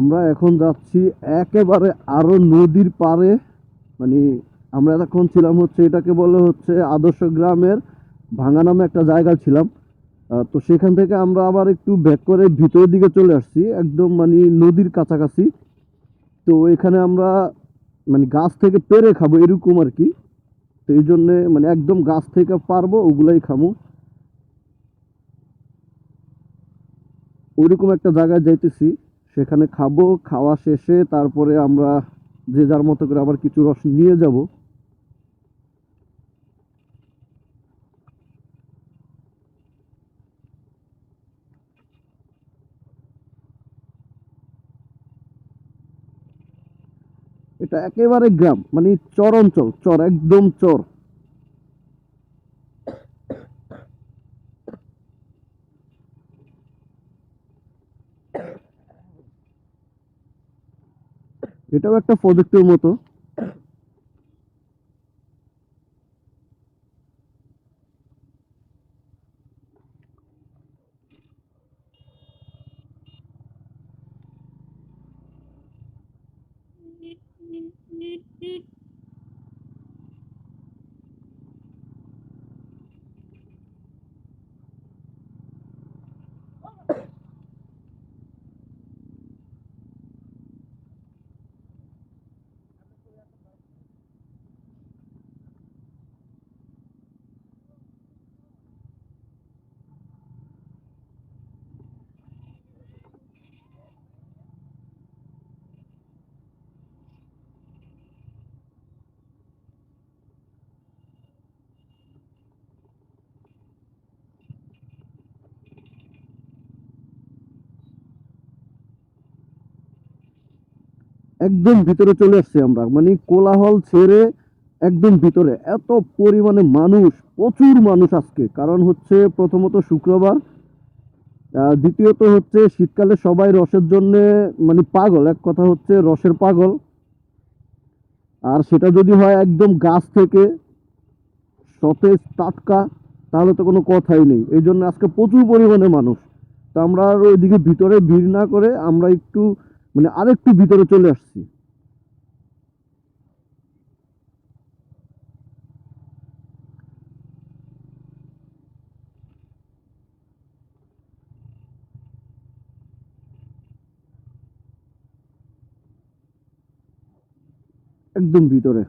আমরা এখন যাচ্ছি একেবারে আরও নদীর পাড়ে। মানে আমরা এতক্ষণ ছিলাম হচ্ছে এটাকে বলে হচ্ছে আদর্শ গ্রামের ভাঙা নামে একটা জায়গা ছিলাম। তো সেখান থেকে আমরা আবার একটু ব্যাক করে ভিতরের দিকে চলে আসছি, একদম মানে নদীর কাছাকাছি। তো এখানে আমরা মানে গাছ থেকে পেরে খাব এরকম আর কি। তো এই জন্যে মানে একদম গাছ থেকে পারব, ওগুলাই খামো। ওইরকম একটা জায়গায় যাইতেছি। সেখানে খাব, খাওয়া শেষে তারপরে আমরা যে যার মতো করে আবার কিছু রস নিয়ে যাব। এটা একেবারে গ্রাম মানে চর অঞ্চল, চর, একদম চর। এটাও একটা প্রজেক্টের মতো। একদম ভিতরে চলে আসছি আমরা। মানে কোলাহল ছেড়ে একদম ভিতরে। এত পরিমাণে মানুষ, প্রচুর মানুষ আজকে। কারণ হচ্ছে প্রথমত শুক্রবার দ্বিতীয়ত হচ্ছে শীতকালে সবাই রসের জন্য মানে পাগল। এক কথা হচ্ছে রসের পাগল। আর সেটা যদি হয় একদম গাছ থেকে, সতেজ, টাটকা, তাহলে তো কোনো কথাই নেই। এই জন্য আজকে প্রচুর পরিমাণে মানুষ। তো আমরা আর ওইদিকে ভিতরে ভিড় না করে আমরা একটু মানে আরেকটু ভিতরে চলে আসছি। একদম ভিতরে।